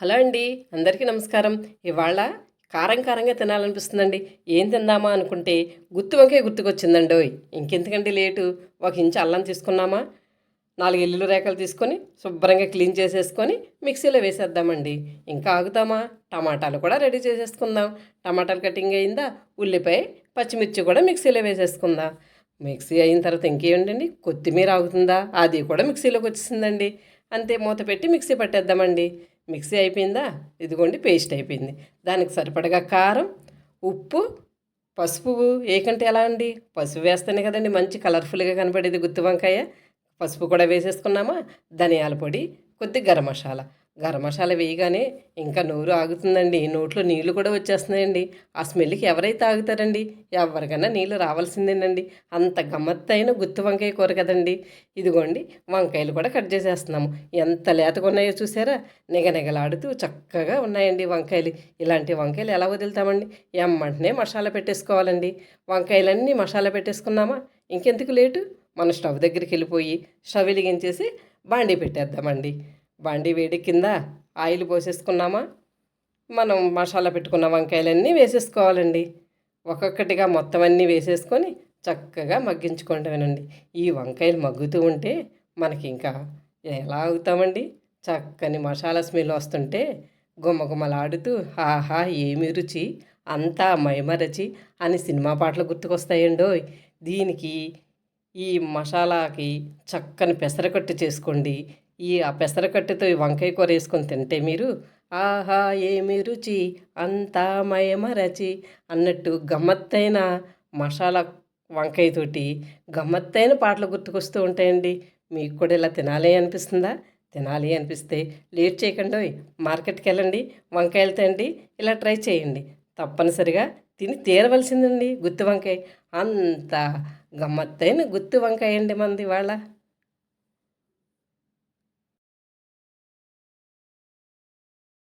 Hello అండి అందరికీ నమస్కారం. ఇవాళ కారం కారంగా తినాలనిపిస్తుందండి. ఏం తిందామా అనుకుంటే గుత్తి వంకాయ గుర్తుకొచ్చిందండోయ్. ఇంకెందుకండి లేటు? ఒక ఇంచు అల్లం తీసుకున్నామా? నాలుగు ఎల్లులు రేఖలు తీసుకొని శుభ్రంగా క్లీన్ చేసేసుకొని మిక్సీలో వేసేద్దామండి. ఇంకా ఆగుతామా? టమాటాలు కూడా రెడీ చేసేసుకుందాం. టమాటాలు కటింగ్ అయిందా? ఉల్లిపాయ పచ్చిమిర్చి కూడా మిక్సీలో వేసేసుకుందాం. మిక్సీ అయిన తర్వాత ఇంకేమిటండి కొత్తిమీర ఆగుతుందా? అది కూడా మిక్సీలోకి వచ్చేసిందండి. అంతే మూత పెట్టి మిక్సీ పట్టేద్దామండి. మిక్సీ అయిపోయిందా? ఇదిగోండి పేస్ట్ అయిపోయింది. దానికి సరిపడగా కారం ఉప్పు పసుపు. ఏకంటే ఎలా అండి? పసుపు వేస్తేనే కదండి మంచి కలర్ఫుల్గా కనపడేది గుత్తి వంకాయ. పసుపు కూడా వేసేసుకున్నామా? ధనియాల పొడి కొద్ది గరం మసాలా. గరం మసాలా వేయగానే ఇంకా నోరు ఆగుతుందండి. నోట్లో నీళ్ళు కూడా వచ్చేస్తున్నాయండి. ఆ స్మెల్కి ఎవరైతే ఆగుతారండి? ఎవరికైనా నీళ్ళు రావాల్సిందేనండి. అంత గమ్మత్తైన గుత్తి వంకాయ కూర కదండి. ఇదిగోండి వంకాయలు కూడా కట్ చేసేస్తున్నాము. ఎంత లేతగా ఉన్నాయో చూసారా? నిగనిగలాడుతూ చక్కగా ఉన్నాయండి వంకాయలు. ఇలాంటి వంకాయలు ఎలా వదులుతామండి? ఎమ్మంటనే మసాలా పెట్టేసుకోవాలండి. వంకాయలన్నీ మసాలా పెట్టేసుకున్నామా? ఇంకెందుకు లేటు? మన స్టవ్ దగ్గరికి వెళ్ళిపోయి స్టవ్ వెలిగించేసి బాండీ పెట్టేద్దామండి. బండి వేడి కింద ఆయిల్ పోసేసుకున్నామా? మనం మసాలా పెట్టుకున్న వంకాయలన్నీ వేసేసుకోవాలండి. ఒక్కొక్కటిగా మొత్తం అన్నీ వేసేసుకొని చక్కగా మగ్గించుకోవటమేనండి ఈ వంకాయలు మగ్గుతూ ఉంటే మనకి ఇంకా ఎలా అవుతామండి? చక్కని మసాలా స్మెల్ వస్తుంటే గుమ్మగుమ్మలాడుతూ ఆహా ఏమి రుచి? అంతా మైమరచి అని సినిమా పాటలు గుర్తుకొస్తాయండో దీనికి ఈ మసాలాకి చక్కని పెసరకట్టు చేసుకోండి. ఈ ఆ పెసరకట్టుతో ఈ వంకాయ కూర వేసుకొని తింటే మీరు ఆహా ఏమి రుచి అంతా మయమరచి అన్నట్టు గమ్మత్తైన మసాలా వంకాయతోటి గమ్మత్తైన పాటలు గుర్తుకొస్తూ ఉంటాయండి. మీకు కూడా ఇలా తినాలి అనిపిస్తుందా? తినాలి అనిపిస్తే లేట్ చేయకుండా మార్కెట్కి వెళ్ళండి వంకాయలు తండి ఇలా ట్రై చేయండి. తప్పనిసరిగా తిని తీరవలసిందండి గుత్తి వంకాయ. అంత గమ్మత్తైన గుత్తి వంకాయ అండి మంది వాళ్ళ